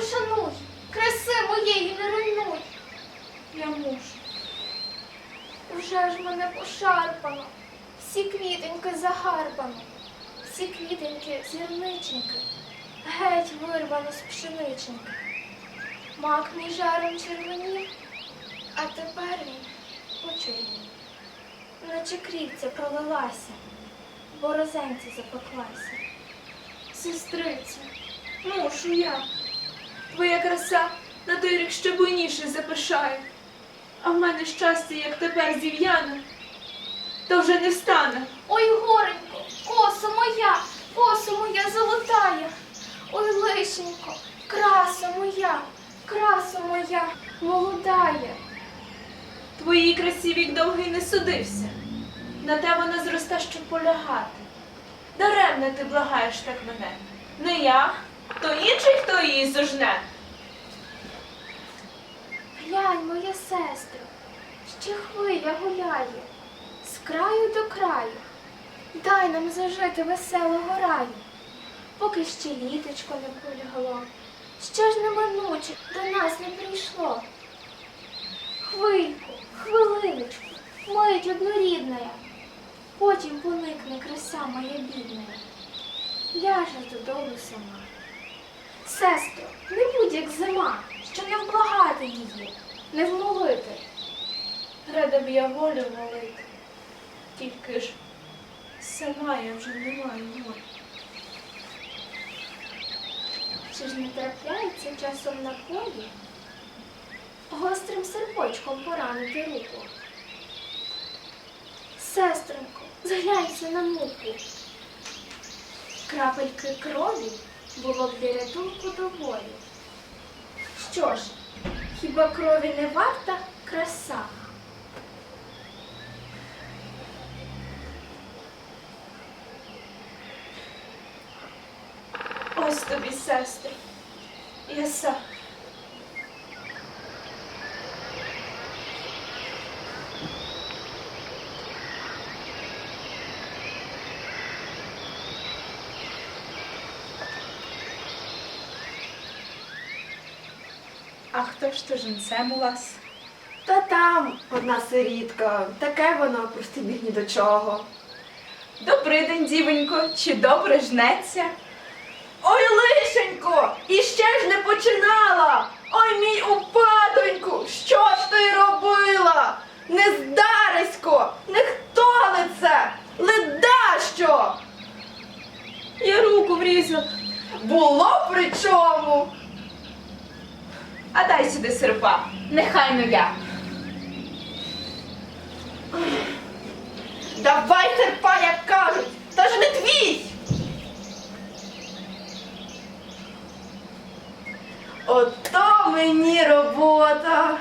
пошануй, краси моєї не руйнуй. Я мушу. Уже ж мене пошарпано, всі квітеньки загарбано, всі квітеньки зірниченьки, геть вирвано з пшениченьки. Мак мій жаром червонів, а тепер він почернів. Наче крівця пролилася, борозенці запеклася. Сестриця, мушу я. Твоя краса на той рік ще буйніше запишає. А в мене щастя, як тепер зів'яне, то вже не встане. Ой, горенько, косо моя, косо моя золотая. Ой, лишенько, красо моя, красо моя, молодая. Твоїй красі вік довгий не судився. На те вона зроста, щоб полягати. Даремне ти благаєш так мене. Не я, то інший, хто її зожне. Глянь, моя сестро, ще хвиля гуляє, з краю до краю. Дай нам зажити веселого раю, поки ще літочко не полягло, ще ж неминуче до нас не прийшло. Хвильку, хвилиночку, мить однорідная, потім поникне краса моя бідна. Ляжеш додому сама. Сестро, не будь як зима, що не вблагати її, не вмолити. Рада б я волю молити. Тільки ж сама я вже не маю волі. Чи ж не трапляється часом на полі гострим серпочком поранити руку? Сестринко, зглянься на муку. Крапельки крові було б для рятунку доволі. Що ж, хіба крові не варта краса? Ось тобі, сестри. Яса. А хто ж то жінцем у вас? Та там одна сирітка, таке воно прости біг ні до чого. Добрий день, дівонько, чи добре жнеться? Ой, лишенько, і ще ж не починала. Ой, мій упадоньку, що ж ти робила? Не здарисько, не хто лице, ледащо. Я руку врізала. Було при чому? А дай сюди серпа, нехай ну я. Давай серпа, як кажуть, та ж не твій. Ото мені робота.